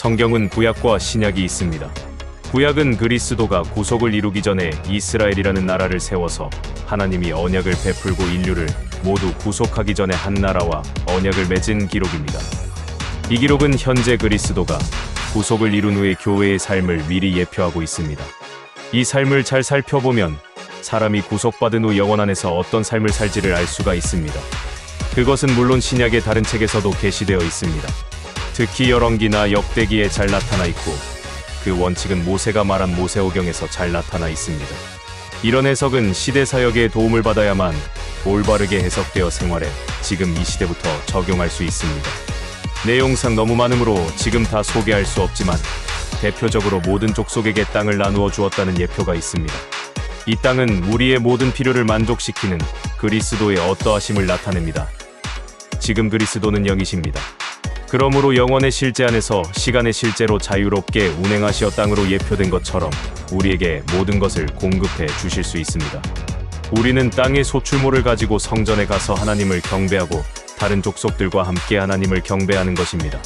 성경은 구약과 신약이 있습니다. 구약은 그리스도가 구속을 이루기 전에 이스라엘이라는 나라를 세워서 하나님이 언약을 베풀고 인류를 모두 구속하기 전에 한 나라와 언약을 맺은 기록입니다. 이 기록은 현재 그리스도가 구속을 이룬 후의 교회의 삶을 미리 예표하고 있습니다. 이 삶을 잘 살펴보면 사람이 구속받은 후 영원 안에서 어떤 삶을 살지를 알 수가 있습니다. 그것은 물론 신약의 다른 책에서도 게시되어 있습니다. 특히 열왕기나 역대기에 잘 나타나 있고 그 원칙은 모세가 말한 모세오경에서 잘 나타나 있습니다. 이런 해석은 시대 사역에 도움을 받아야만 올바르게 해석되어 생활에 지금 이 시대부터 적용할 수 있습니다. 내용상 너무 많으므로 지금 다 소개할 수 없지만 대표적으로 모든 족속에게 땅을 나누어 주었다는 예표가 있습니다. 이 땅은 우리의 모든 필요를 만족시키는 그리스도의 어떠하심을 나타냅니다. 지금 그리스도는 영이십니다. 그러므로 영원의 실제 안에서 시간의 실제로 자유롭게 운행하시어 땅으로 예표된 것처럼 우리에게 모든 것을 공급해 주실 수 있습니다. 우리는 땅의 소출모를 가지고 성전에 가서 하나님을 경배하고 다른 족속들과 함께 하나님을 경배하는 것입니다.